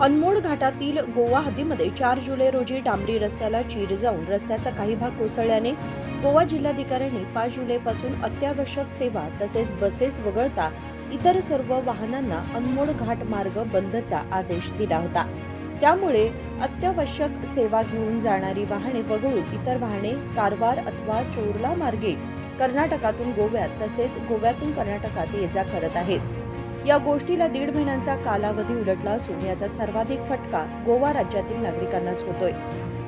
अनमोड घाटातील गोवा हद्दीमध्ये चार जुलै रोजी डांबरी रस्त्याला चीर जाऊन रस्त्याचा काही भाग कोसळल्याने गोवा जिल्हाधिकाऱ्यांनी पाच जुलैपासून अत्यावश्यक सेवा तसेच बसेस वगळता इतर सर्व वाहनांना अनमोड घाट मार्ग बंदचा आदेश दिला होता. त्यामुळे अत्यावश्यक सेवा घेऊन जाणारी वाहने वगळून इतर वाहने कारवार अथवा चोरला मार्गे कर्नाटकातून गोव्यात तसेच गोव्यातून कर्नाटकात ये जा करत आहेत. या गोष्टीला दीड महिन्यांचा कालावधी उलटला असून याचा सर्वाधिक फटका गोवा राज्यातील नागरिकांनाच होतोय.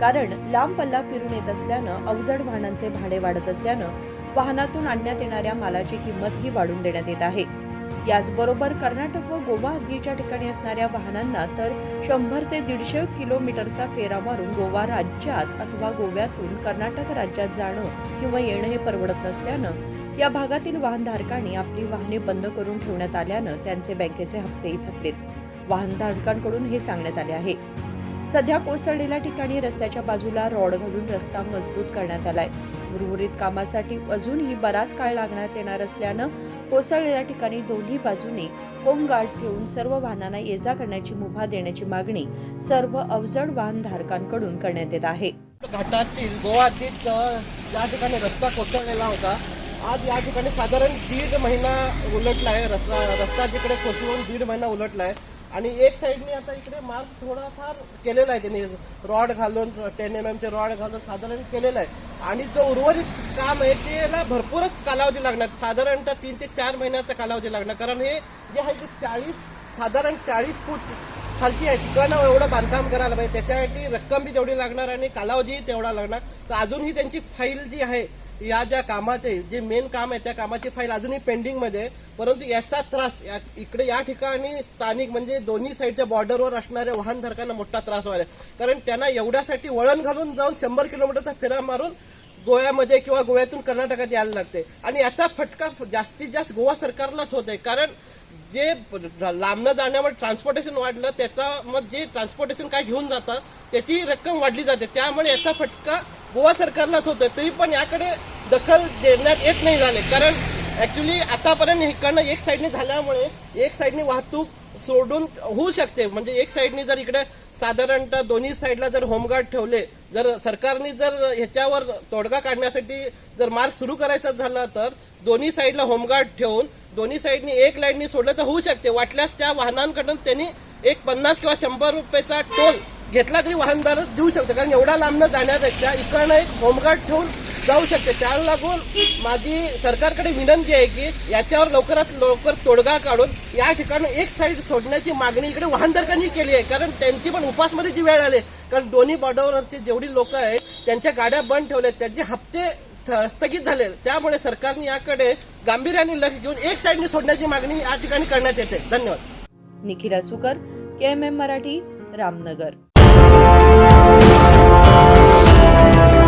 कारण लांब पल्ला फिरून येत असल्यानं अवजड वाहनांचे भाडे वाढत असल्यानं वाहनातून आणण्यात येणाऱ्या मालाची किंमतही वाढून देण्यात येत आहे. याचबरोबर कर्नाटक व गोवा हद्दीच्या ठिकाणी असणाऱ्या वाहनांना तर शंभर ते दीडशे किलोमीटरचा फेरा मारून गोवा राज्यात अथवा गोव्यातून कर्नाटक राज्यात जाणं किंवा येणं हे परवडत नसल्यानं या भागातील वाहनधारकांनी आपली वाहने बंद करून ठेवण्यात आल्यानं त्यांचे बँकेचे हप्तेही थकलेत. वाहनधारकांकडून हे सांगण्यात आले आहे. सध्या कोसळलेल्या ठिकाणी रस्त्याच्या बाजूला रॉड घालून रस्ता मजबूत करण्यात आलाय. उर्वरित कामासाठी अजूनही बराच काळ लागण्यात येणार असल्यानं कोसळलेल्या ठिकाणी दोन्ही बाजूनी होमगार्ड ठेवून सर्व वाहनांना ये जा करण्याची मुभा देण्याची मागणी सर्व अवजड वाहनधारकांकडून करण्यात येत आहे. घाटातील गोवातील या ठिकाणी रस्ता कोसळलेला होता. आज या ठिकाणी साधारण दीड महिना उलटला आहे रस्ता रस्ता जिकडे कोसळून दीड महिना उलटला आहे आणि एक साईडने आता इकडे मार्ग थोडाफार केलेला आहे त्यांनी. रॉड घालून टेन एम एमचे रॉड घालून साधारण केलेलं आहे. आणि जो उर्वरित काम आहे त्याला भरपूरच कालावधी लागणार. साधारणतः तीन ते चार महिन्याचा कालावधी लागणार. कारण हे जे आहे ते चाळीस साधारण चाळीस फूट खालती आहे. तिकडनं एवढं बांधकाम करायला पाहिजे. त्याच्यासाठी रक्कम बी तेवढी लागणार आणि कालावधीही तेवढा लागणार. तर अजूनही त्यांची फाईल जी आहे या ज्या कामाचे जे मेन काम आहे त्या कामाची फाईल अजूनही पेंडिंगमध्ये आहे. परंतु याचा त्रास या- इकडे या ठिकाणी स्थानिक म्हणजे दोन्ही साईडच्या बॉर्डरवर असणाऱ्या वाहनधारकांना मोठा त्रास व्हायला कारण त्यांना एवढ्यासाठी वळण घालून जाऊन शंभर किलोमीटरचा फेरा मारून गोव्यामध्ये किंवा गोव्यातून कर्नाटकात यायला लागते. आणि याचा फटका जास्तीत जास्त गोवा सरकारलाच होत आहे. कारण जे लांबनं जाण्यामुळे ट्रान्सपोर्टेशन वाढलं त्याचा मग जे ट्रान्सपोर्टेशन काय घेऊन जातं त्याची रक्कम वाढली जाते. त्यामुळे याचा फटका गोवा सरकारलाच होतं तरी पण याकडे दखल देण्यात येत नाही झाले. कारण ॲक्च्युली आतापर्यंत इकडनं एक साईडने झाल्यामुळे एक साईडने वाहतूक सोडून होऊ शकते. म्हणजे एक साईडने जर इकडे साधारणतः दोन्ही साईडला जर होमगार्ड ठेवले जर सरकारने जर ह्याच्यावर तोडगा काढण्यासाठी जर मार्ग सुरू करायचा झाला तर दोन्ही साईडला होमगार्ड ठेवून दोन्ही साईडनी एक लाईननी सोडलं तर होऊ शकते. वाटल्यास त्या वाहनांकडून त्यांनी एक पन्नास किंवा शंभर रुपयाचा टोल घेतला तरी वाहनदार देऊ शकतो कारण एवढा लांबनं जाण्यापेक्षा इकडनं एक होमगार्ड ठेवून जाऊ शकते. त्याला लागून माझी सरकारकडे विनंती आहे की याच्यावर लवकरात लवकर तोडगा काढून या ठिकाणी एक साईड सोडण्याची मागणी इकडे वाहनधारकांनी केली आहे. कारण त्यांची पण उपासमारीची वेळ आली कारण दोन्ही बॉर्डरवरचे जेवढी लोक आहेत त्यांच्या गाड्या बंद ठेवल्या त्यांचे हप्ते थ- स्थगित झाले. त्यामुळे सरकारने याकडे गांभीर्याने लक्ष घेऊन एक साईडने सोडण्याची मागणी या ठिकाणी करण्यात येते. धन्यवाद. Nikhil Sukar K M M Marathi Ramnagar. Thank you.